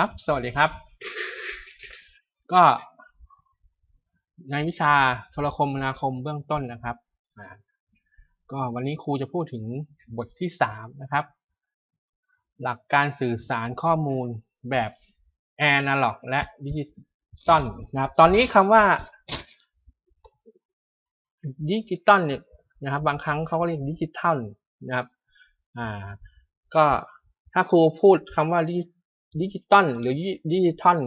ครับ สวัสดีครับ ก็ในวิชาโทรคมนาคมเบื้องต้นนะครับก็วันนี้ครูจะพูดถึงบทที่สามนะครับ หลักการสื่อสารข้อมูลแบบแอนะล็อกและดิจิตอลนะครับ ตอนนี้คำว่าดิจิตอลเนี่ยนะครับ บางครั้งเขาก็เรียกดิจิทัลนะครับ อ่า ก็ถ้าครูพูดคำว่าดิจิ ดิจิตอลหรือดิจิทัล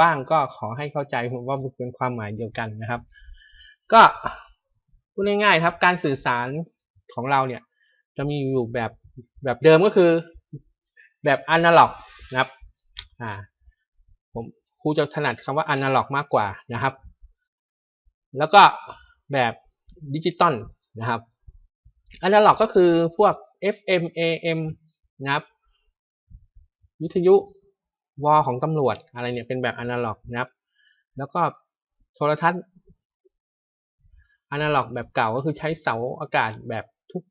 บ้างก็ขอให้เข้าใจว่ามันเป็นความหมายเดียวกันนะครับ ก็พูดง่ายๆครับ การสื่อสารของเราเนี่ย จะมีอยู่แบบแบบเดิมก็คือ แบบอนาล็อกนะครับอ่าผมครูจะถนัดคำว่าอนาล็อกมากกว่านะครับ แล้วก็แบบดิจิตอลนะครับอนาล็อกก็คือพวก FM AM นะครับ วิทยุวอลของตำรวจอะไรเนี่ยเป็นแบบอนาล็อกนะครับ แล้วก็โทรทัศน์อนาล็อกแบบเก่าก็คือใช้เสาอากาศแบบทุก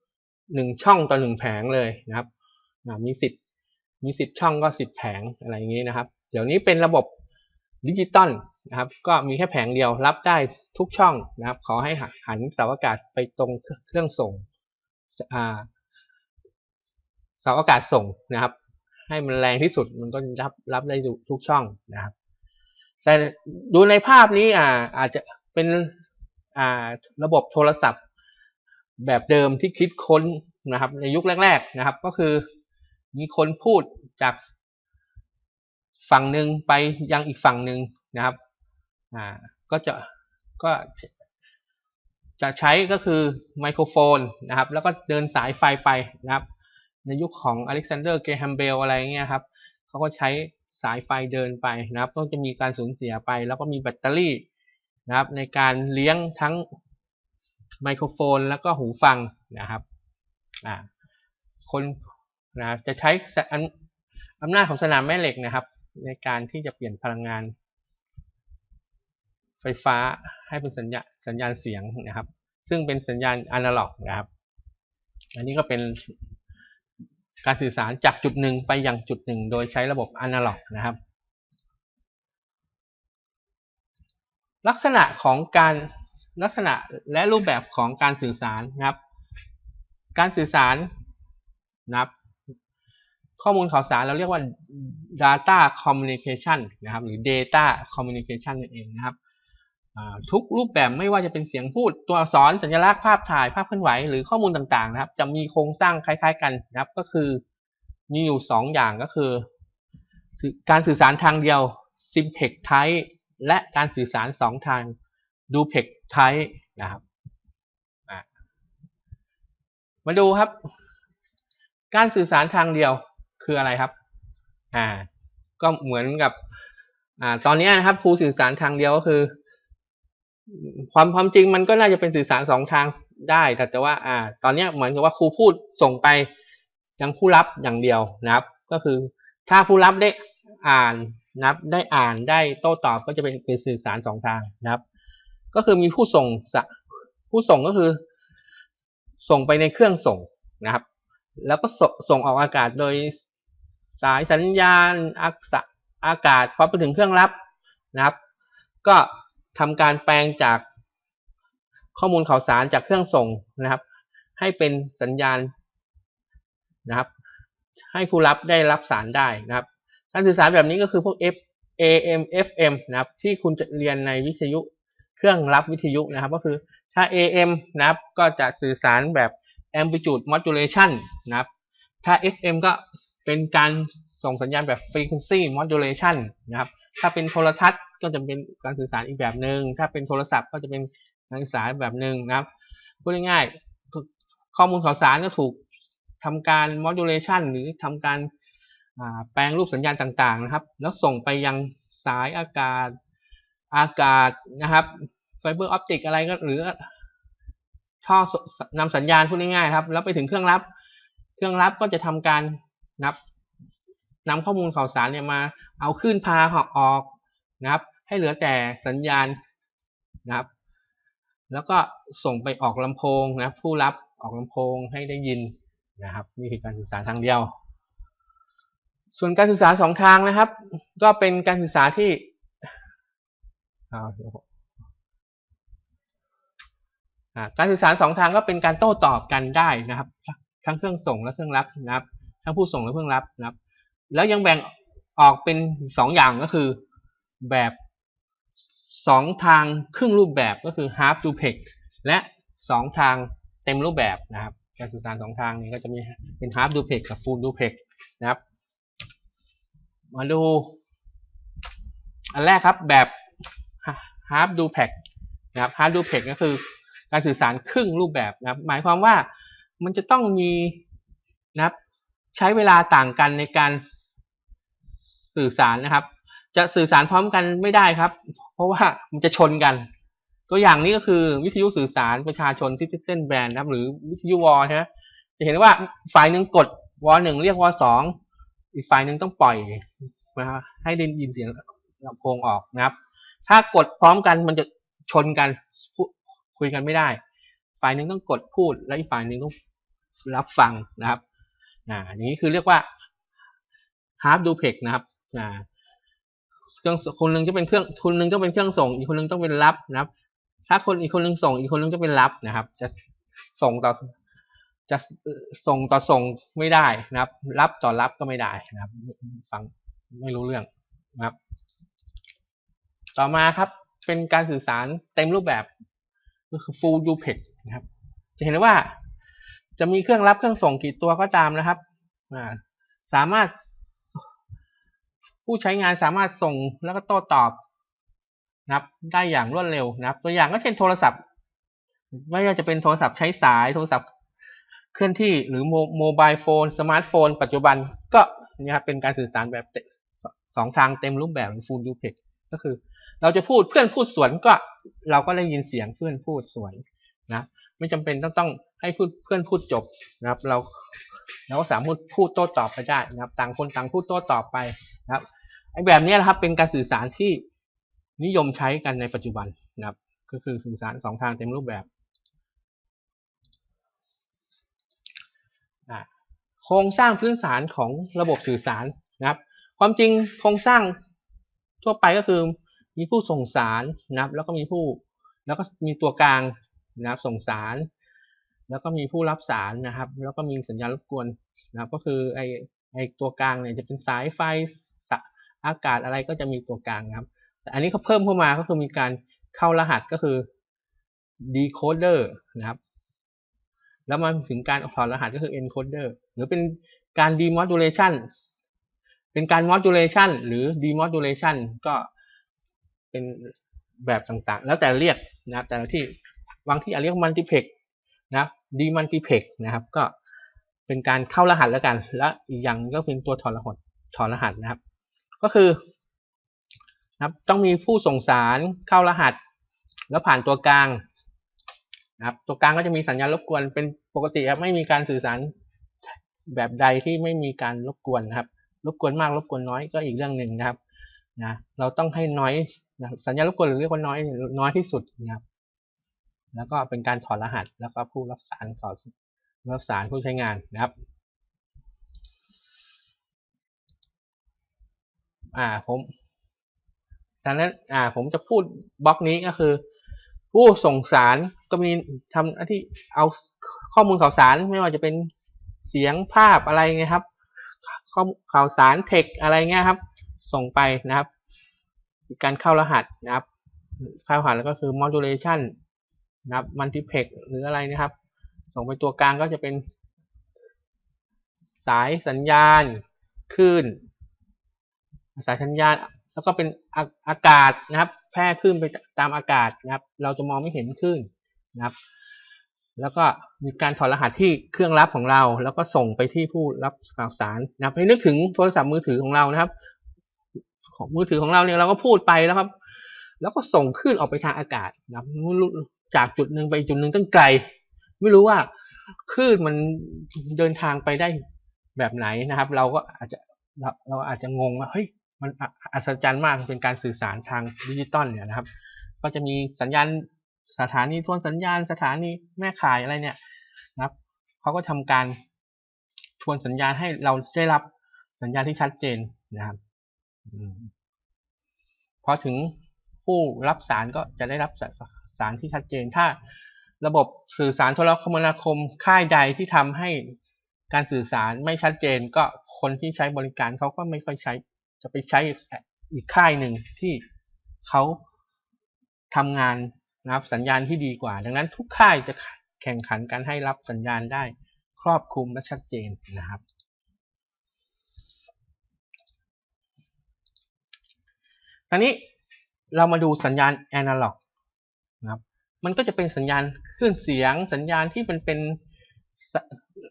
หนึ่งช่องต่อหนึ่งแผงเลยนะครับมีสิบมีสิบช่องก็สิบแผงอะไรอย่างนี้นะครับ เดี๋ยวนี้เป็นระบบดิจิตอลนะครับ ก็มีแค่แผงเดียวรับได้ทุกช่องนะครับ ขอให้หันเสาอากาศไปตรงเครื่องส่งเสาอากาศส่งนะครับ ให้มันแรงที่สุดมันก็รับรับได้ทุกช่องนะครับ แต่ดูในภาพนี้อ่าอาจจะเป็นอ่าระบบโทรศัพท์ แบบเดิมที่คิดค้นนะครับ ในยุคแรก ๆนะครับ ก็คือมีคนพูดจากฝั่งหนึ่งไปยังอีกฝั่งหนึ่งนะครับอ่าก็จะก็จะใช้ก็คือไมโครโฟนนะครับ แล้วก็เดินสายไฟไปนะครับ ในยุคของอเล็กซานเดอร์เกรแฮมเบลอะไรเงี้ยครับเขาก็ใช้สายไฟเดินไปนะครับ ก็จะมีการสูญเสียไป แล้วก็มีแบตเตอรี่นะครับ ในการเลี้ยงทั้งไมโครโฟนแล้วก็หูฟังนะครับอ่าคนนะจะใช้อำนาจของสนามแม่เหล็กนะครับ ในการที่จะเปลี่ยนพลังงาน ไฟฟ้าให้เป็นสัญญาสัญญาณเสียงนะครับ ซึ่งเป็นสัญญาณอนาล็อกนะครับ อันนี้ก็เป็น การสื่อสารจากจุดหนึ่งไปยังจุดหนึ่งโดยใช้ระบบอนาล็อกนะครับ ลักษณะของการลักษณะและรูปแบบของการสื่อสารนะครับ การสื่อสารนะครับ ข้อมูลข่าวสารเราเรียกว่า data communication นะครับ หรือ data communication นั่นเองนะครับ ทุกรูปแบบไม่ว่าจะเป็นเสียงพูดตัวอักษรสัญลักษณ์ภาพถ่ายภาพเคลื่อนไหวหรือข้อมูลต่างๆนะครับ จะมีโครงสร้างคล้าย ๆ กันนะครับ ก็คือมีอยู่ 2 อย่างก็คือ การสื่อสารทางเดียว simplex type และการสื่อสาร 2 ทาง duplex type นะครับมาดูครับ การสื่อสารทางเดียวคืออะไรครับอ่าก็เหมือนกับอ่าตอนนี้นะครับครูสื่อสารทางเดียวก็คือ ความความจริงมันก็น่าจะเป็นสื่อสารสองทางได้แต่ว่า อ่า ตอนนี้เหมือนกับว่าครูพูดส่งไปยังผู้รับอย่างเดียวนะครับ ก็คือถ้าผู้รับได้อ่านนับได้อ่านได้โต้ตอบก็จะเป็นเป็นสื่อสารสองทางนะครับ ก็คือมีผู้ส่งผู้ส่งก็คือ ส่งไปในเครื่องส่งนะครับ แล้วก็ส่งออกอากาศโดยสายสัญญาณอากาศพอไปถึงเครื่องรับนะครับ ก็ ทำการแปลงจากข้อมูลข่าวสารจากเครื่องส่งนะครับ ให้เป็นสัญญาณนะครับ ให้ผู้รับได้รับสารได้นะครับ การสื่อสารแบบนี้ก็คือพวก F AM FM นะครับ ที่คุณจะเรียนในวิทยุเครื่องรับวิทยุนะครับ ก็คือถ้า AM นะครับก็จะสื่อสารแบบ amplitude modulation นะครับ ถ้า FM ก็เป็นการส่งสัญญาณแบบ frequency modulation นะครับ ถ้าเป็นโทรทัศน์ ก็จะเป็นการสื่อสารอีกแบบหนึง่งถ้าเป็นโทรศัพท์ก็จะเป็นการสื่อสารแบบหนึ่งนะครับพูดง่ายๆข้อมูลข่าวสารก็ถูกทำการ modulation หรือทำการแปลงรูปสัญญาณต่างๆนะครับ แล้วส่งไปยังสายอากาศอากาศนะครับไฟเบอร์ออปติกอะไรก็หรือท่อนำสัญญาณพูดง่ายๆครับแล้วไปถึงเครื่องรับ เครื่องรับก็จะทำการนับนำข้อมูลข่าวสารเนี่ยมา เอาขึ้นพาออก นะครับ ให้เหลือแต่สัญญาณนะครับ แล้วก็ส่งไปออกลำโพงนะครับผู้รับออกลำโพงให้ได้ยินนะครับนี่คือการสื่อสารทางเดียว ส่วนการสื่อสารสองทางนะครับ ก็เป็นการสื่อสารที่การสื่อสารสองทางก็เป็นการโต้ตอบกันได้นะครับ ทั้งเครื่องส่งและเครื่องรับนะครับ ทั้งผู้ส่งและเครื่องรับนะครับ แล้วยังแบ่งออกเป็นสองอย่างก็คือ แบบสองทางครึ่งรูปแบบก็คือ half duplex และสองทางเต็มรูปแบบนะครับ การสื่อสารสองทางนี้ก็จะมีเป็น half duplex กับ full duplex นะครับ มาดู อันแรกครับแบบ half duplex นะครับ half duplex ก็คือการสื่อสารครึ่งรูปแบบนะครับ หมายความว่ามันจะต้องมีนะครับ ใช้เวลาต่างกันในการสื่อสารนะครับ จะสื่อสารพร้อมกันไม่ได้ครับ เพราะว่ามันจะชนกัน ตัวอย่างนี้ก็คือวิทยุสื่อสารประชาชน Citizen Band นะครับ หรือวิทยุวอลนะจะเห็นว่าฝ่ายหนึ่งกดวอลหนึ่งเรียกวอลสองอีกฝ่ายหนึ่งต้องปล่อยนะครับให้ได้ยินเสียงลำโพงออกนะครับ ถ้ากดพร้อมกันมันจะชนกันคุยกันไม่ได้ ฝ่ายหนึ่งต้องกดพูด และอีกฝ่ายหนึ่งต้องรับฟังนะครับอ่านี้คือเรียกว่า half duplex นะครับอ่า เครื่องคนหนึ่งจะเป็นเครื่องคนหนึ่งต้องเป็นเครื่องส่ง อีกคนหนึ่งต้องเป็นรับนะครับ ถ้าคนอีกคนหนึ่งส่ง อีกคนหนึ่งจะเป็นรับนะครับ จะส่งต่อจะส่งต่อส่งไม่ได้นะครับ รับต่อรับก็ไม่ได้นะครับ ฟังไม่รู้เรื่องนะครับ ต่อมาครับเป็นการสื่อสารเต็มรูปแบบก็คือ full duplex นะครับ จะเห็นได้ว่า จะมีเครื่องรับเครื่องส่งกี่ตัวก็ตามนะครับสามารถ ผู้ใช้งานสามารถส่งแล้วก็โต้ตอบนะครับได้อย่างรวดเร็วนะครับ ตัวอย่างก็เช่นโทรศัพท์ ไม่ว่าจะเป็นโทรศัพท์ใช้สายโทรศัพท์เคลื่อนที่หรือโมบายโฟนสมาร์ทโฟน ปัจจุบันก็นี่ครับเป็นการสื่อสารแบบสองทางเต็มรูปแบบ full duplex ก็คือ เราจะพูดเพื่อนพูดสวนก็ เราก็ได้ยินเสียงเพื่อนพูดสวนนะไม่จำเป็นต้องต้องให้พูดเพื่อนพูดจบนะครับ เราเราก็สามารถพูดโต้ตอบไปได้นะครับ ต่างคนต่างพูดโต้ตอบไปนะครับ แบบนี้นะครับเป็นการสื่อสารที่นิยมใช้กันในปัจจุบันนะครับ ก็คือสื่อสารสองทางเต็มรูปแบบโครงสร้างพื้นฐานของระบบสื่อสารนะครับ ความจริงโครงสร้างทั่วไปก็คือมีผู้ส่งสารนะครับ แล้วก็มีผู้แล้วก็มีตัวกลางนะครับส่งสาร แล้วก็มีผู้รับสารนะครับ แล้วก็มีสัญญาณรบกวนนะครับ ก็คือไอไอตัวกลางเนี่ยจะเป็นสายไฟ อากาศอะไรก็จะมีตัวกลางครับ แต่อันนี้เขาเพิ่มเข้ามาก็คือมีการเข้ารหัสก็คือ decoder นะครับ แล้วมาถึงการถอดรหัสก็คือ encoder หรือเป็นการ demodulation เป็นการ modulation หรือ demodulation ก็เป็นแบบต่างๆ แล้วแต่เรียกนะแต่ละที่บางที่อาจเรียก multiplex นะครับ demultiplex นะครับ ก็เป็นการเข้ารหัสแล้วกัน และอีกอย่างก็เป็นตัวถอดรหัสถอดรหัสนะครับ ก็คือนะครับต้องมีผู้ส่งสารเข้ารหัส แล้วผ่านตัวกลางนะครับตัวกลางก็จะมีสัญญาณรบกวนเป็นปกติครับไม่มีการสื่อสารแบบใดที่ไม่มีการรบกวนนะครับ รบกวนมากรบกวนน้อยก็อีกเรื่องหนึ่งนะครับนะเราต้องให้น้อยนะสัญญาณรบกวนหรือเรียกว่าน้อยน้อยที่สุดนะครับ แล้วก็เป็นการถอดรหัสแล้วก็ผู้รับสารต่อรับสารผู้ใช้งานนะครับ อ่าผมจากนั้นอ่าผมจะพูดบล็อกนี้ก็คือ ผู้ส่งสารก็มีทำหน้าที่เอาข้อมูลข่าวสารไม่ว่าจะเป็นเสียงภาพอะไรเงี้ยครับ ข้อข่าวสารเทคอะไรเงี้ยครับ ส่งไปนะครับการเข้ารหัสนะครับ เข้ารหัสแล้วก็คือ modulation นะครับ multiplex หรืออะไรนะครับ ส่งไปตัวกลางก็จะเป็น สายสัญญาณคลื่น สายสัญญาณ แล้วก็เป็นอากาศนะครับ แพร่คลื่นไปตามอากาศนะครับ เราจะมองไม่เห็นคลื่นนะครับ แล้วก็มีการถอดรหัสที่เครื่องรับของเรา แล้วก็ส่งไปที่ผู้รับข่าวสารนะครับให้นึกถึงโทรศัพท์มือถือของเรานะครับ ของมือถือของเราเนี่ยเราก็พูดไปแล้วครับ แล้วก็ส่งคลื่นออกไปทางอากาศนะครับจากจุดหนึ่งไปจุดหนึ่งตั้งไกล ไม่รู้ว่าคลื่นมันเดินทางไปได้แบบไหนนะครับ เราก็อาจจะเราเราอาจจะงงว่าเฮ้ย มันอัศจรรย์มากเป็นการสื่อสารทางดิจิตอลเนี่ยนะครับ ก็จะมีสัญญาณสถานีทวนสัญญาณสถานีแม่ข่ายอะไรเนี่ยนะครับเขาก็ทำการทวนสัญญาณให้เราได้รับสัญญาณที่ชัดเจนนะครับอพอถึงผู้รับสารก็จะได้รับสารที่ชัดเจน ถ้าระบบสื่อสารโทรคมนาคมค่ายใดที่ทำให้การสื่อสารไม่ชัดเจน ก็คนที่ใช้บริการเขาก็ไม่ค่อยใช้ จะไปใช้อีกค่ายหนึ่งที่เขาทำงานนะครับสัญญาณที่ดีกว่า ดังนั้นทุกค่ายจะแข่งขันกันให้รับสัญญาณได้ครอบคลุมและชัดเจนนะครับ ตอนนี้เรามาดูสัญญาณแอนะล็อกนะครับ มันก็จะเป็นสัญญาณคลื่นเสียง สัญญาณที่เป็นเป็น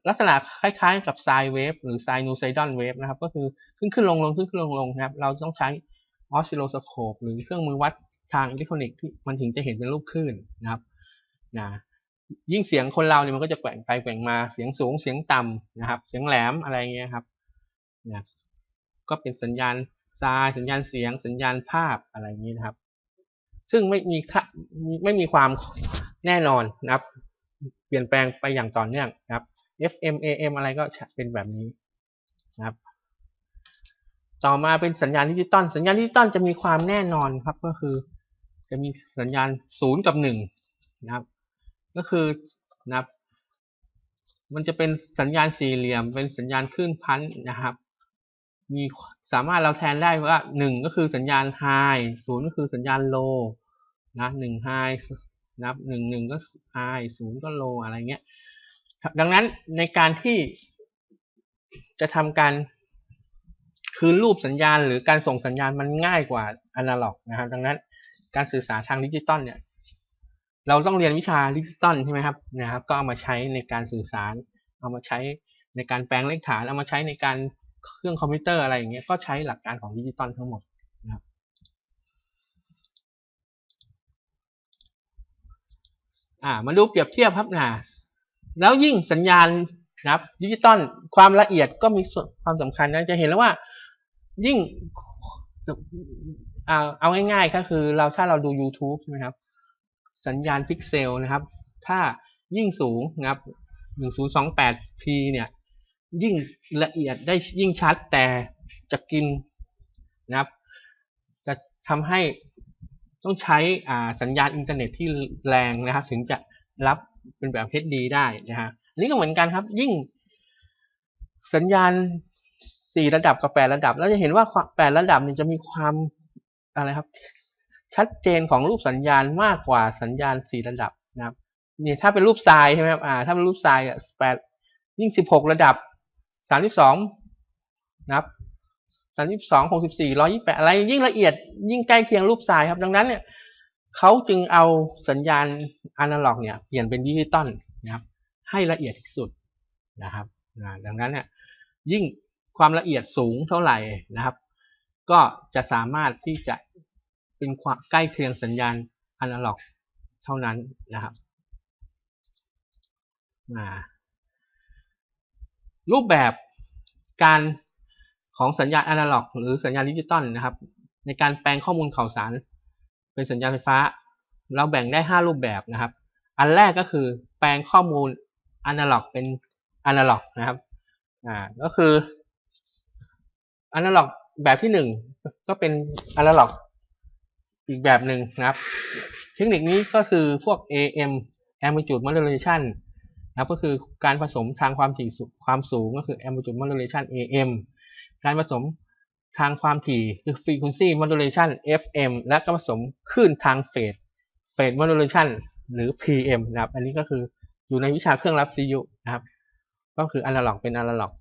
ลักษณะคล้ายๆ กับไซน์เวฟหรือไซนูไซดอนเวฟนะครับ ก็คือขึ้นขึ้นลงลงขึ้นขึ้นลงลงนะครับ เราต้องใช้ออสซิโลสโคปหรือเครื่องมือวัดทางอิเล็กทรอนิกส์ที่มันถึงจะเห็นเป็นรูปคลื่นนะครับนะยิ่งเสียงคนเราเนี่ยมันก็จะแกว่งไปแกว่งมาเสียงสูงเสียงต่ำนะครับ เสียงแหลมอะไรเงี้ยครับนะก็เป็นสัญญาณทรายสัญญาณเสียง สัญญาณภาพอะไรอย่างนี้นะครับ ซึ่งไม่มีไม่มีความแน่นอนนะครับ เปลี่ยนแปลงไปอย่างต่อเนื่องนะครับ FM AM อะไรก็เป็นแบบนี้นะครับ ต่อมาเป็นสัญญาณดิจิตอลสัญญาณดิจิตอลจะมีความแน่นอนครับก็คือ จะมีสัญญาณศูนย์กับหนึ่งนะครับ ก็คือนะครับมันจะเป็นสัญญาณสี่เหลี่ยม เป็นสัญญาณคลื่นพันนะครับ มีสามารถเราแทนได้ว่าหนึ่งก็คือสัญญาณไฮศูนย์ก็คือสัญญาณโลนะหนึ่งไฮนะครับหนึ่งหนึ่งก็ไฮศูนย์ก็โลอะไรเงี้ย ดังนั้นในการที่จะทำการคืนรูปสัญญาณหรือการส่งสัญญาณมันง่ายกว่าอนาล็อกนะครับ ดังนั้นการสื่อสารทางดิจิตอลเนี่ยเราต้องเรียนวิชาดิจิตอลใช่ไหมครับนะครับ ก็เอามาใช้ในการสื่อสาร เอามาใช้ในการแปลงเลขฐาน เอามาใช้ในการเครื่องคอมพิวเตอร์อะไรอย่างเงี้ยก็ใช้หลักการของดิจิตอลทั้งหมดนะครับ อ่ามาดูเปรียบเทียบครับนะ แล้วยิ่งสัญญาณนะครับดิจิตอลความละเอียดก็มีส่วนความสำคัญนะจะเห็นแล้วว่ายิ่งเอาง่ายๆก็คือเราถ้าเราดู YouTube ใช่ไหมครับ สัญญาณพิกเซลนะครับ ถ้ายิ่งสูงนะครับ 1028p เนี่ย ยิ่งละเอียดได้ยิ่งชัดแต่จะกินนะครับ จะทำให้ต้องใช้สัญญาณอินเทอร์เน็ตที่แรงนะครับ ถึงจะรับ เป็นแบบ HD ได้นะฮะอันนี้ก็เหมือนกันครับ ยิ่งสัญญาณ 4 ระดับกับ 8 ระดับ แล้วจะเห็นว่า 8 ระดับเนี่ยจะมีความอะไรครับ ชัดเจนของรูปสัญญาณมากกว่าสัญญาณสี่ระดับนะครับนี่ถ้าเป็นรูปทรายใช่ไหมครับอ่าถ้าเป็นรูปทรายอะแปดยิ่งสิบหกระดับสามสิบสองนะครับสามสิบสองหกสิบสี่ร้อยี่แปดอะไรยิ่งละเอียดยิ่งใกล้เคียงรูปทรายครับ ดังนั้นเนี่ย เขาจึงเอาสัญญาณอนาล็อกเนี่ยเปลี่ยนเป็นดิจิตอลนะครับให้ละเอียดที่สุดนะครับดังนั้นเนี่ยยิ่งความละเอียดสูงเท่าไหร่นะครับ ก็จะสามารถที่จะเป็นความใกล้เคียงสัญญาณอนาล็อกเท่านั้นนะครับรูปแบบการของสัญญาณอนาล็อก หรือสัญญาณดิจิตอลนะครับ ในการแปลงข้อมูลข่าวสาร เป็นสัญญาณไฟฟ้า เราแบ่งได้ 5 รูปแบบนะครับ อันแรกก็คือแปลงข้อมูลอนาล็อกเป็นอนาล็อกนะครับอ่าก็คืออนาล็อกแบบที่ 1 ก็เป็นอนาล็อกอีกแบบหนึ่งนะครับ เทคนิคนี้ก็คือพวก AM amplitude modulation นะครับก็คือการผสมทางความถี่ความสูงก็คือ amplitude modulation AM การผสม ทางความถี่คือ frequency modulation FM และก็ผสมคลื่นทางเฟส phase modulation หรือ PM นะครับ อันนี้ก็คืออยู่ในวิชาเครื่องรับ CU นะครับ ก็คือ analog เป็น analog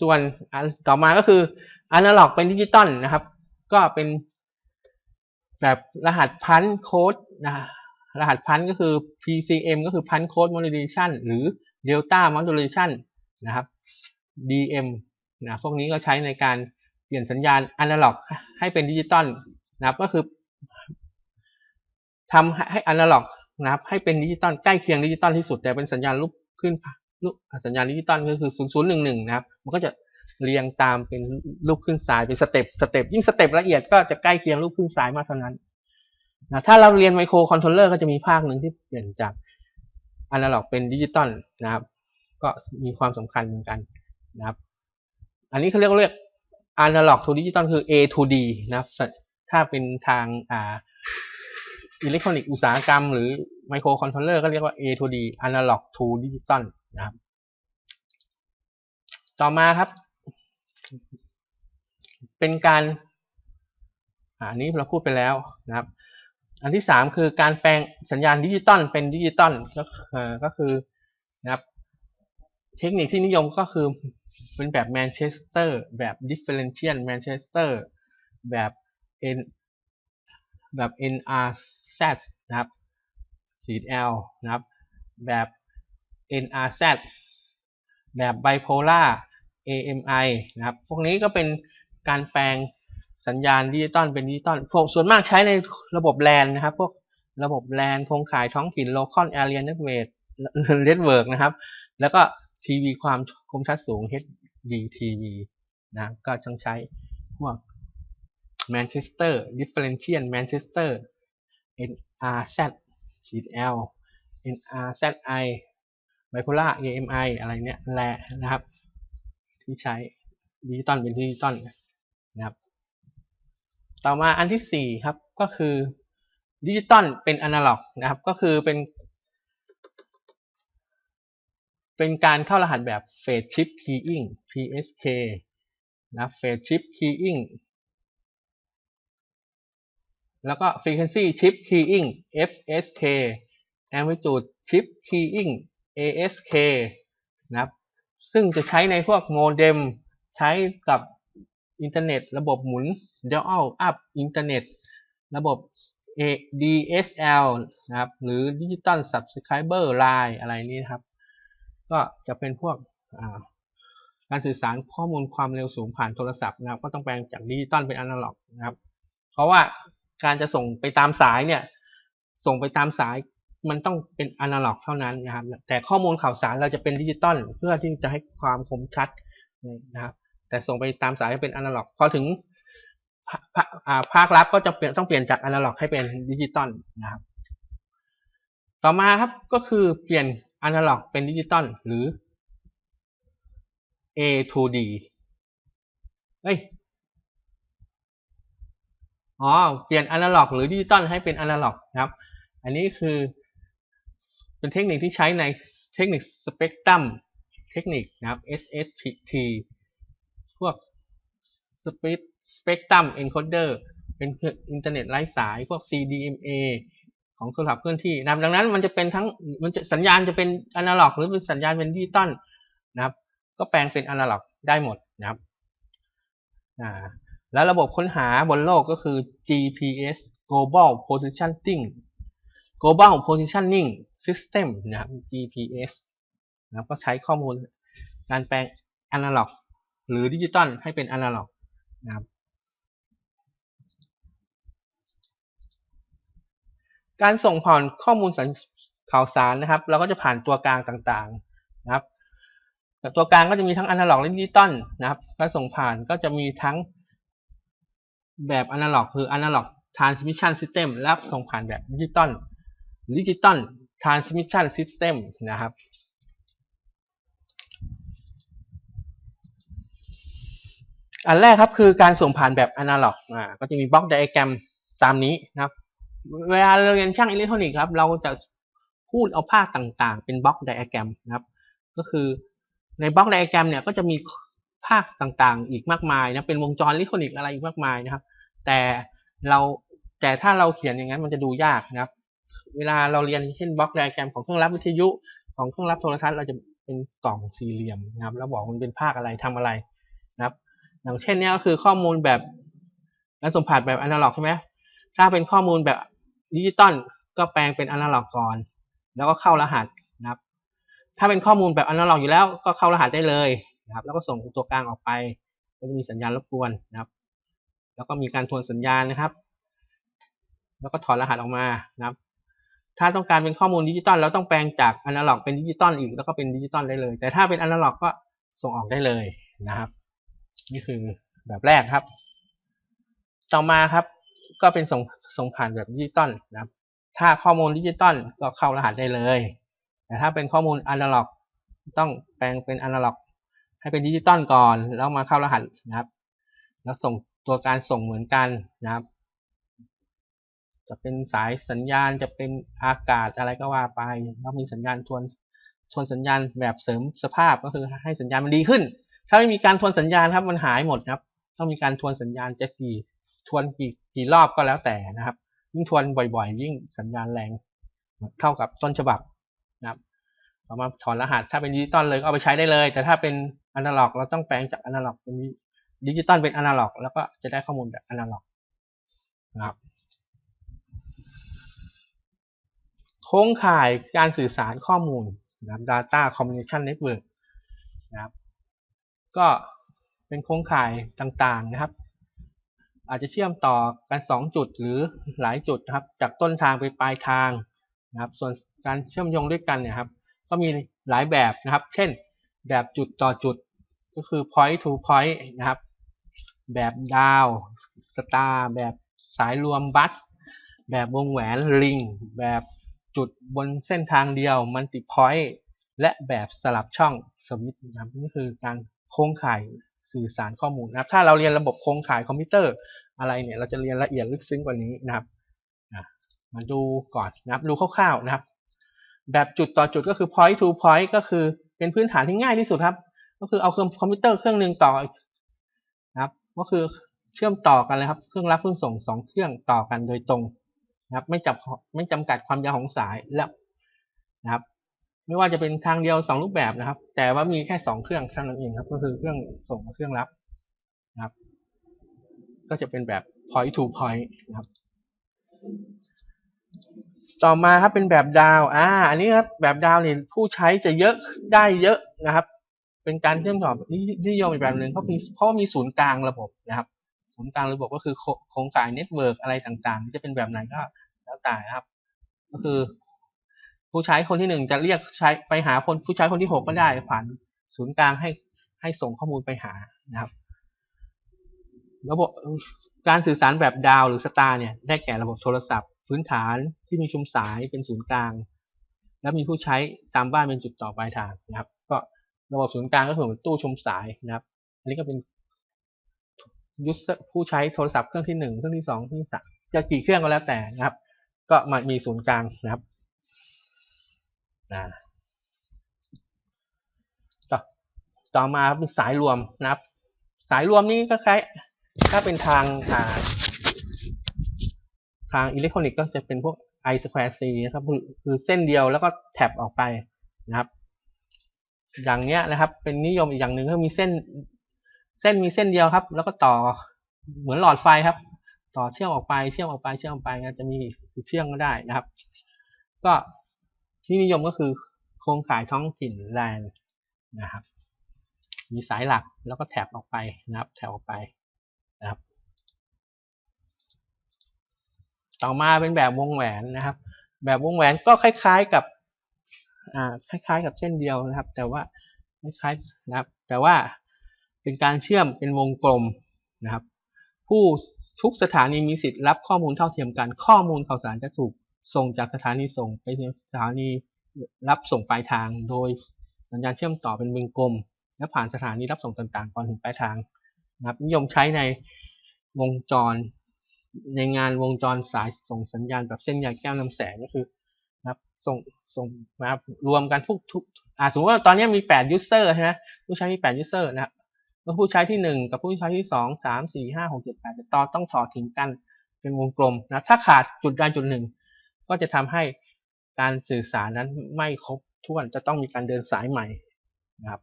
ส่วนต่อมาก็คือ analog เป็นดิจิตอลนะครับ ก็เป็นแบบรหัสพันโค้ดนะรหัสพันก็คือ PCM ก็คือพันโค้ด modulation หรือ Delta modulation นะครับ DM นะพวกนี้ก็ใช้ในการเปลี่ยนสัญญาณอนาล็อก ให้เป็นดิจิตอลนะครับก็คือทำให้อนาล็อกนะครับให้เป็นดิจิตอลใกล้เคียงดิจิตอลที่สุด แต่เป็นสัญญาณรูปขึ้นรูปสัญญาณดิจิตอลก็คือ 0011 นะครับ มันก็จะเรียงตามเป็นรูปขึ้นสายเป็นสเต็ปสเต็ปยิ่งสเต็ปละเอียดก็จะใกล้เคียงรูปขึ้นสายมากเท่านั้นนะถ้าเราเรียนไมโครคอนโทรลเลอร์ก็จะมีภาคหนึ่งที่เปลี่ยนจากอนาล็อกเป็นดิจิตอลนะครับ ก็มีความสำคัญเหมือนกันนะครับ อันนี้เขาเรียกเรียก analog to digital คือ A to D นะครับ ถ้าเป็นทางอ่าอิเล็กทรอนิกส์อุตสาหกรรมหรือไมโครคอนโทรลเลอร์ก็เรียกว่า A to D analog to digital นะครับ ต่อมาครับ เป็นการอันนี้เราพูดไปแล้วนะครับ อันที่สามคือการแปลงสัญญาณดิจิตอลเป็นดิจิตอลก็ก็คือนะครับ เทคนิคที่นิยมก็คือ เป็นแบบแมนเชสเตอร์แบบดิฟเฟ r รนเชียนแมนเชสเตอร์แบบ N แบบ NRZ นะครับขีด L นะครับ แบบ NRZ แบบไบโพล่า AMI นะครับ พวกนี้ก็เป็นการแปลงสัญญาณดิจิตอลเป็นดิจิตอลพวกส่วนมากใช้ในระบบแลนนะครับ พวกระบบแลนโครงข่ายท้องถิ่น local area network network นะครับ แล้วก็ ทีวีความคมชัดสูง HDTV นะ ก็ต้องใช้พวก Manchester Differential Manchester NRZ ขีด L NRZI Bipolar AMI อะไรเนี้ยแหละนะครับ ที่ใช้ดิจิตอลเป็นดิจิตอลนะครับ ต่อมาอันที่สี่ครับ ก็คือดิจิตอลเป็นอนาล็อกนะครับ ก็คือเป็น เป็นการเข้ารหัสแบบ Phase Shift Keying PSK นะ Phase Shift Keying แล้วก็ Frequency Shift Keying FSK Amplitude Shift Keying ASK นะครับซึ่งจะใช้ในพวกโมเด็มใช้กับอินเทอร์เน็ต ระบบหมุน Dial Up อินเทอร์เน็ต ระบบ DSL นะครับ หรือ Digital Subscriber Line อะไรนี้นะครับ ก็จะเป็นพวกการสื่อสารข้อมูลความเร็วสูงผ่านโทรศัพท์นะครับก็ต้องแปลงจากดิจิตอลเป็นอนาล็อกนะครับ เพราะว่าการจะส่งไปตามสายเนี่ยส่งไปตามสายมันต้องเป็นอนาล็อกเท่านั้นนะครับ แต่ข้อมูลข่าวสารเราจะเป็นดิจิตอลเพื่อที่จะให้ความคมชัดนะครับ แต่ส่งไปตามสายเป็นอนาล็อกพอถึงภาครัฐก็จะเปลี่ยนต้องเปลี่ยนจากอนาล็อกให้เป็นดิจิตอลนะครับ ต่อมาครับก็คือเปลี่ยน อนาล็อกเป็นดิจิตอลหรือ A to D เฮ้ย อ๋อ เปลี่ยนอนาล็อกหรือดิจิตอลให้เป็นอนาล็อกนะครับ อันนี้คือเป็นเทคนิคที่ใช้ในเทคนิคสเปกตรัมเทคนิคนะครับ SST พวกสเปกสเปกตรัมเอนโคเดอร์เป็นอินเทอร์เน็ตไร้สาย พวก CDMA ของโทรศัพท์เคลื่อนที่นะครับดังนั้นมันจะเป็นทั้งมันจะสัญญาณจะเป็นอนาล็อก หรือเป็นสัญญาณเป็นดิจิตอลนะครับ ก็แปลงเป็นอนาล็อกได้หมดนะครับอ่าแล้วระบบค้นหาบนโลกก็คือ GPS Global Positioning Global Positioning System นะครับ GPS นะครับก็ใช้ข้อมูลการแปลงอนาล็อก หรือดิจิตอลให้เป็นอนาล็อกนะครับ การส่งผ่านข้อมูลข่าวสารนะครับ เราก็จะผ่านตัวกลางต่างๆนะครับ ตัวกลางก็จะมีทั้งอนาล็อกและดิจิตอลนะครับการส่งผ่านก็จะมีทั้งแบบอนาล็อกคืออนาล็อก transmission system และส่งผ่านแบบดิจิตอลดิจิตอล transmission system นะครับอันแรกครับคือการส่งผ่านแบบอนาล็อกอ่าก็จะมีบล็อกไดอะแกรมตามนี้นะครับ เวลาเราเรียนช่างอิเล็กทรอนิกส์ครับ เราจะพูดเอาภาคต่างๆ เป็นบล็อกไดอะแกรมนะครับ ก็คือในบล็อกไดอะแกรมเนี่ยก็จะมีภาคต่างๆ อีกมากมายนะ เป็นวงจรอิเล็กทรอนิกส์อะไรอีกมากมายนะครับ แต่เราแต่ถ้าเราเขียนอย่างนั้นมันจะดูยากนะครับ เวลาเราเรียนเช่นบล็อกไดอะแกรมของเครื่องรับวิทยุของเครื่องรับโทรทัศน์เราจะเป็นกล่องสี่เหลี่ยมนะครับ แล้วบอกมันเป็นภาคอะไรทำอะไรนะครับ อย่างเช่นนี้ก็คือข้อมูลแบบการส่งผ่านแบบอนาล็อกใช่ไหมถ้าเป็นข้อมูลแบบ ดิจิตอลก็แปลงเป็นอนาล็อกก่อน แล้วก็เข้ารหัสนะครับ ถ้าเป็นข้อมูลแบบอนาล็อกอยู่แล้วก็เข้ารหัสได้เลยนะครับ แล้วก็ส่งตัวกลางออกไปก็จะมีสัญญาณรบกวนนะครับ แล้วก็มีการทวนสัญญาณนะครับ แล้วก็ถอดรหัสออกมานะครับ ถ้าต้องการเป็นข้อมูลดิจิตอลเราต้องแปลงจากอนาล็อกเป็นดิจิตอลอีกแล้วก็เป็นดิจิตอลได้เลย แต่ถ้าเป็นอนาล็อกก็ส่งออกได้เลยนะครับ นี่คือแบบแรกครับ ต่อมาครับ ก็เป็นส่งส่งผ่านแบบดิจิตอลนะครับ ถ้าข้อมูลดิจิตอลก็เข้ารหัสได้เลย แต่ถ้าเป็นข้อมูลอนาล็อก ต้องแปลงเป็นอนาล็อก ให้เป็นดิจิตอลก่อน แล้วมาเข้ารหัสนะครับ แล้วส่งตัวการส่งเหมือนกันนะครับ จะเป็นสายสัญญาณจะเป็นอากาศอะไรก็ว่าไป แล้วมีสัญญาณทวนทวนสัญญาณแบบเสริมสภาพก็คือให้สัญญาณมันดีขึ้น ถ้าไม่มีการทวนสัญญาณครับมันหายหมดครับ ต้องมีการทวนสัญญาณจะกี่ทวนกี่ กี่รอบก็แล้วแต่นะครับ ยิ่งทวนบ่อยๆ ยิ่งสัญญาณแรงเท่ากับต้นฉบับนะครับเรามาถอนรหัสถ้าเป็นดิจิตอลเลยก็เอาไปใช้ได้เลย แต่ถ้าเป็นอนาล็อก เราต้องแปลงจากอนาล็อกเป็นดิจิตอลเป็นอนาล็อก แล้วก็จะได้ข้อมูลแบบอนาล็อกนะครับโครงข่ายการสื่อสารข้อมูลนะครับ Data Communication Network นะครับ ก็เป็นโครงข่ายต่างๆนะครับ อาจจะเชื่อมต่อกัน 2 จุดหรือหลายจุดนะครับ จากต้นทางไปปลายทางนะครับ ส่วนการเชื่อมโยงด้วยกันเนี่ยครับ ก็มีหลายแบบนะครับ เช่น แบบจุดต่อจุดก็คือ point to point นะครับ แบบดาวสตาร์แบบสายรวมบัส แบบวงแหวนลิง แบบจุดบนเส้นทางเดียวมัลติพอยต์และแบบสลับช่องสวิตช์นะครับนี่คือการโครงข่าย สื่อสารข้อมูลนะครับถ้าเราเรียนระบบโครงข่ายคอมพิวเตอร์อะไรเนี่ยเราจะเรียนละเอียดลึกซึ้งกว่านี้นะครับมาดูก่อนนะครับดูคร่าวๆนะครับ แบบจุดต่อจุดก็คือ point to point ก็คือเป็นพื้นฐานที่ง่ายที่สุดครับ ก็คือเอาเครื่องคอมพิวเตอร์เครื่องหนึ่งต่อนะครับ ก็คือเชื่อมต่อกันเลยครับเครื่องรับเครื่องส่งสองเครื่องต่อกันโดยตรงนะครับ ไม่จับไม่จำกัดความยาวของสายแล้วนะครับ ไม่ว่าจะเป็นทางเดียวสองรูปแบบนะครับ แต่ว่ามีแค่สองเครื่องเท่านั้นเองครับ ก็คือเครื่องส่งกับเครื่องรับนะครับ ก็จะเป็นแบบ point to point นะครับ ต่อมาครับเป็นแบบดาวอ่า อันนี้ครับแบบดาวเนี่ยผู้ใช้จะเยอะได้เยอะนะครับ เป็นการเชื่อมต่อนิยมอีกแบบหนึ่งเพราะมีเพราะมีศูนย์กลางระบบนะครับ ศูนย์กลางระบบก็คือโครงข่ายเน็ตเวิร์กอะไรต่างๆ จะเป็นแบบไหนก็แล้วแต่ครับ ก็คือ ผู้ใช้คนที่หนึ่งจะเรียกใช้ไปหาคนผู้ใช้คนที่หกก็ได้ผ่านศูนย์กลางให้ให้ส่งข้อมูลไปหานะครับระบบการสื่อสารแบบดาวหรือสตาร์เนี่ยได้แก่ระบบโทรศัพท์ พื้นฐานที่มีชุมสายเป็นศูนย์กลาง แล้วมีผู้ใช้ตามบ้านเป็นจุดต่อปลายทางนะครับ ก็ระบบศูนย์กลางก็คือเหมือนตู้ชมสายนะครับ อันนี้ก็เป็นยูสผู้ใช้โทรศัพท์เครื่องที่หนึ่งเครื่องที่สองเครื่องที่สามจะกี่เครื่องก็แล้วแต่นะครับ ก็มามีศูนย์กลางนะครับ นะต่อต่อมาเป็นสายรวมนะครับ สายรวมนี้ก็คล้ายถ้าเป็นทางอ่าทางอิเล็กทรอนิกส์ก็จะเป็นพวก i square c นะครับคือเส้นเดียวแล้วก็แท็บออกไปนะครับ อย่างเนี้ยนะครับ เป็นนิยมอีกอย่างหนึ่งก็มีเส้น เส้นมีเส้นเดียวครับ แล้วก็ต่อเหมือนหลอดไฟครับ ต่อเชื่อมออกไปเชื่อมออกไปเชื่อมออกไปจะมีเชื่อมก็ได้นะครับ ก็ ที่นิยมก็คือโครงข่ายท้องถิ่นแลนนะครับ มีสายหลักแล้วก็แท็บออกไปนะครับแถวออกไปนะครับ ต่อมาเป็นแบบวงแหวนนะครับ แบบวงแหวนก็คล้ายๆกับอ่าคล้ายๆ กับเส้นเดียวนะครับ แต่ว่าคล้ายๆนะครับ แต่ว่าเป็นการเชื่อมเป็นวงกลมนะครับ ผู้ทุกสถานีมีสิทธิ์รับข้อมูลเท่าเทียมกัน ข้อมูลข่าวสารจะถูก ส่งจากสถานีส่งไปยังสถานีรับส่งปลายทาง โดยสัญญาณเชื่อมต่อเป็นวงกลม และผ่านสถานีรับส่งต่างๆ ก่อนถึงปลายทางนะครับนิยมใช้ในวงจร ในงานวงจรสายส่งสัญญาณแบบเส้นใยแก้วนำแสงก็คือนะครับส่งส่งนะครับรวมกันทุกทุกอ่าสมมติว่าตอนนี้มี 8 user ใช่ไหมผู้ใช้มี 8 user นะครับผู้ใช้ที่ 1 กับผู้ใช้ที่ 2 3 4 5 6 7 8จะต่อต้องต่อถึงกันเป็นวงกลมนะถ้าขาดจุดใดจุดหนึ่ง ก็จะทำให้การสื่อสารนั้นไม่ครบถ้วนจะต้องมีการเดินสายใหม่นะครับ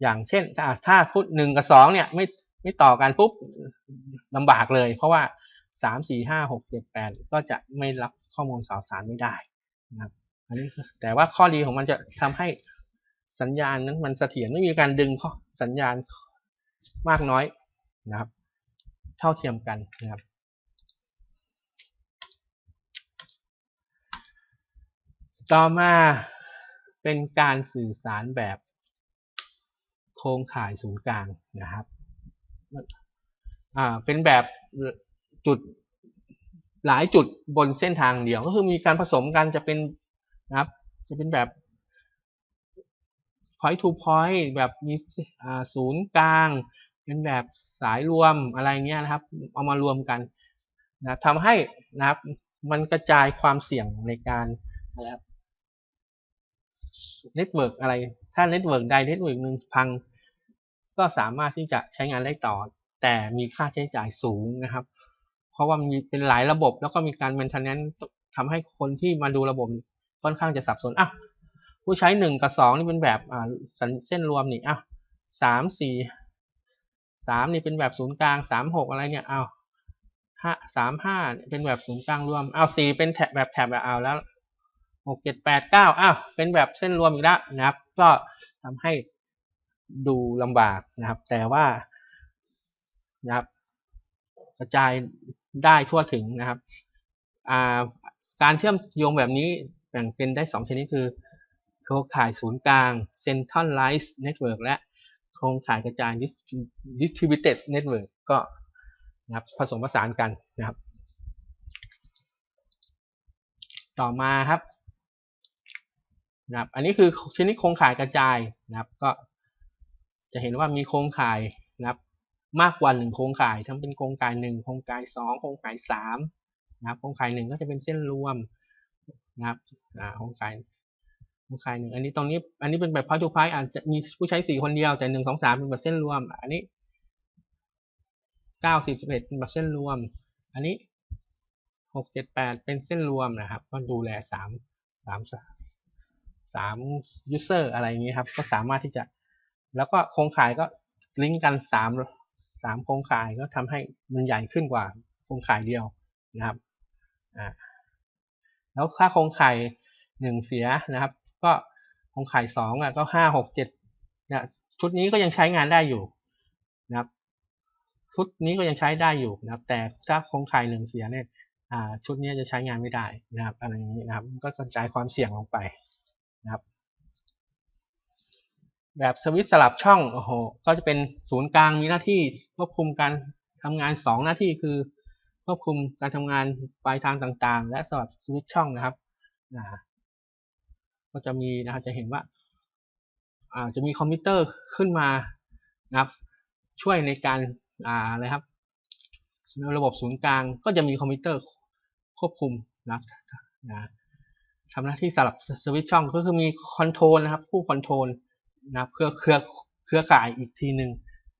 อย่างเช่นถ้าถ้าพุทหนึ่งกับสองเนี่ยไม่ไม่ต่อกันปุ๊บลำบากเลย เพราะว่าสามสี่ห้าหกเจ็ดแปดก็จะไม่รับข้อมูลสาวสารไม่ได้นะครับอันนี้แต่ว่าข้อดีของมันจะทำให้สัญญาณนั้นมันเสถียรไม่มีการดึงข้อสัญญาณมากน้อยนะครับ เท่าเทียมกันนะครับ ต่อมาเป็นการสื่อสารแบบโครงข่ายศูนย์กลางนะครับอ่าเป็นแบบจุดหลายจุดบนเส้นทางเดียว ก็คือมีการผสมกันจะเป็นนะครับ จะเป็นแบบ point to point แบบมีศูนย์กลาง เป็นแบบสายรวมอะไรเงี้ยนะครับ เอามารวมกันนะทำให้นะครับ มันกระจายความเสี่ยงในการนะครับ เน็ตเวิร์กอะไร ถ้าเน็ตเวิร์กใดเน็ตเวิร์กหนึ่งพัง ก็สามารถที่จะใช้งานได้ต่อ แต่มีค่าใช้จ่ายสูงนะครับ เพราะว่ามีเป็นหลายระบบแล้วก็มีการ maintenance ทำให้คนที่มาดูระบบค่อนข้างจะสับสนอะผู้ใช้หนึ่งกับสองนี่เป็นแบบอ่าเส้นรวมนี่อะสามสี่สามนี่เป็นแบบศูนย์กลางสามหกอะไรเนี่ยเอาห้าสามห้าเป็นแบบศูนย์กลางรวมเอาสี่เป็นแถบแบบแถบแบบเอาแล้ว หกเจ็ดแปดเก้าอ้าวเป็นแบบเส้นรวมอีกแล้วนะครับ ก็ทำให้ดูลำบากนะครับ แต่ว่านะครับ กระจายได้ทั่วถึงนะครับการเชื่อมโยงแบบนี้แบ่งเป็นได้ 2 ชนิดคือ โครงข่ายศูนย์กลาง Centralized Network และโครงข่ายกระจาย Distributed Network ก็นะครับผสมผสานกันนะครับ ต่อมาครับ นะครับ อันนี้คือชนิดโครงข่ายกระจายนะครับ ก็จะเห็นว่ามีโครงข่ายนะครับ มากกว่าหนึ่งโครงข่าย ทั้งเป็นโครงข่ายหนึ่งโครงข่ายสองโครงข่ายสามนะครับ โครงข่ายหนึ่งก็จะเป็นเส้นรวมนะครับโครงข่ายโครงข่ายหนึ่งอันนี้ตรงนี้ อันนี้เป็นแบบพาร์ทูพาร์อาจจะมีผู้ใช้สี่คนเดียวแต่หนึ่งสองสามเป็นแบบเส้นรวม อันนี้เก้าสิบสิบเอ็ดเป็นแบบเส้นรวม อันนี้หกเจ็ดแปดเป็นเส้นรวมนะครับ ก็ดูแลสามสาม สามยูเซอร์อะไรอย่างนี้ครับ ก็สามารถที่จะ แล้วก็โครงข่ายก็ลิงก์กันสามสามโครงข่ายก็ทำให้มันใหญ่ขึ้นกว่าโครงข่ายเดียวนะครับอ่าแล้วค่าโครงข่หนึ่งเสียนะครับ ก็โครงข่สองอะก็ห้าหกเจ็ดเนี่ยชุดนี้ก็ยังใช้งานได้อยู่นะครับชุดนี้ก็ยังใช้ได้อยู่นะครับ แต่ถ้าโครงข่หนึ่งเสียเนี่ยชุดนี้จะใช้งานไม่ได้นะครับอะไรอย่างนี้นะครับ ก็กระจายความเสี่ยงลงไป นะครับ แบบสวิตสลับช่องโอ้โหก็จะเป็นศูนย์กลางมีหน้าที่ควบคุมการทำงาน 2 หน้าที่คือควบคุมการทำงานปลายทางต่างๆ และสลับสวิตช่องนะครับนะก็จะมีนะครับจะเห็นว่าจะมีคอมพิวเตอร์ขึ้นมานะครับ ช่วยในการอะไรครับระบบศูนย์กลางก็จะมีคอมพิวเตอร์ควบคุมนะครับนะ ทำหน้าที่สลับสวิตช์ช่องก็คือมีคอนโทรลนะครับผู้คอนโทรลนะครับเครือเครือเครือข่ายอีกทีหนึ่ง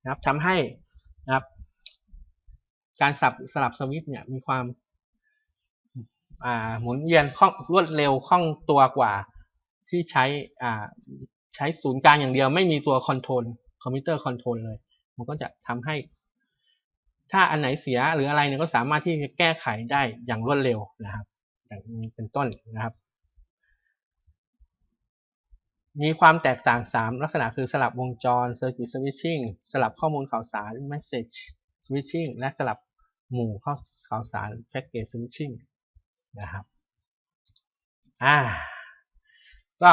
นะครับทำให้นะครับ การสับสลับสวิตช์เนี่ยมีความหมุนเวียนคล่องรวดเร็วคล่องตัวกว่าที่ใช้ใช้ศูนย์กลางอย่างเดียวไม่มีตัวคอนโทรลคอมพิวเตอร์คอนโทรลเลย มันก็จะทำให้ ถ้าอันไหนเสียหรืออะไรเนี่ยก็สามารถที่จะแก้ไขได้อย่างรวดเร็วนะครับอย่างนี้เป็นต้นนะครับ มีความแตกต่าง 3 ลักษณะคือสลับวงจร Circuit Switching สลับข้อมูลข่าวสาร Message Switching และสลับหมู่ข้อข่าวสารแพ็กเกจสวิตชิ่งนะครับอ่าก็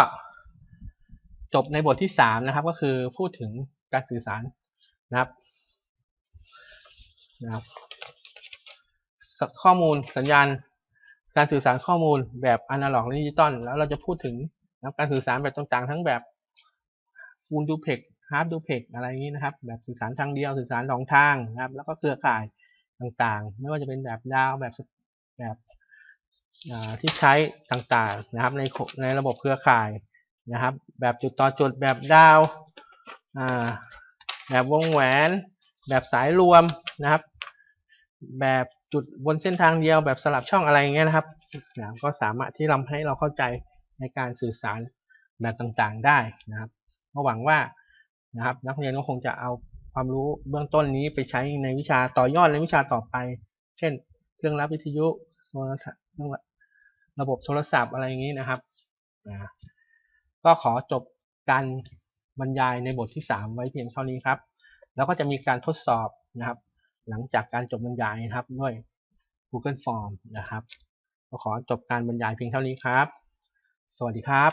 จบในบทที่สามนะครับ ก็คือพูดถึงการสื่อสารนะครับนะครับข้อมูลสัญญาณ การสื่อสารข้อมูลแบบอนาล็อกและดิจิตอลแล้วเราจะพูดถึง นะครับการสื่อสารแบบต่างๆ ทั้งแบบฟูลดูเพกฮาร์ดดูเพกอะไรอย่างนี้นะครับ แบบสื่อสารทางเดียวสื่อสารสองทางนะครับ แล้วก็เครือข่ายต่างๆ ไม่ว่าจะเป็นแบบดาวแบบแบบที่ใช้ต่างๆนะครับในในระบบเครือข่ายนะครับ แบบจุดต่อจุดแบบดาวแบบวงแหวน แบบสายรวมนะครับ แบบจุดบนเส้นทางเดียวแบบสลับช่องอะไรอย่างเงี้ยนะครับนะก็สามารถที่ทำให้เราเข้าใจ ในการสื่อสารแบบต่างๆได้นะครับก็หวังว่านะครับนักเรียนก็คงจะเอาความรู้เบื้องต้นนี้ไปใช้ในวิชาต่อยอดในวิชาต่อไป เช่น เครื่องรับวิทยุโทรศัพท์ระบบโทรศัพท์อะไรอย่างนี้นะครับก็ขอจบการบรรยายในบทที่ 3 ไว้เพียงเท่านี้ครับ แล้วก็จะมีการทดสอบนะครับ หลังจากการจบบรรยายนะครับด้วย Google Form นะครับก็ขอจบการบรรยายเพียงเท่านี้ครับ สวัสดีครับ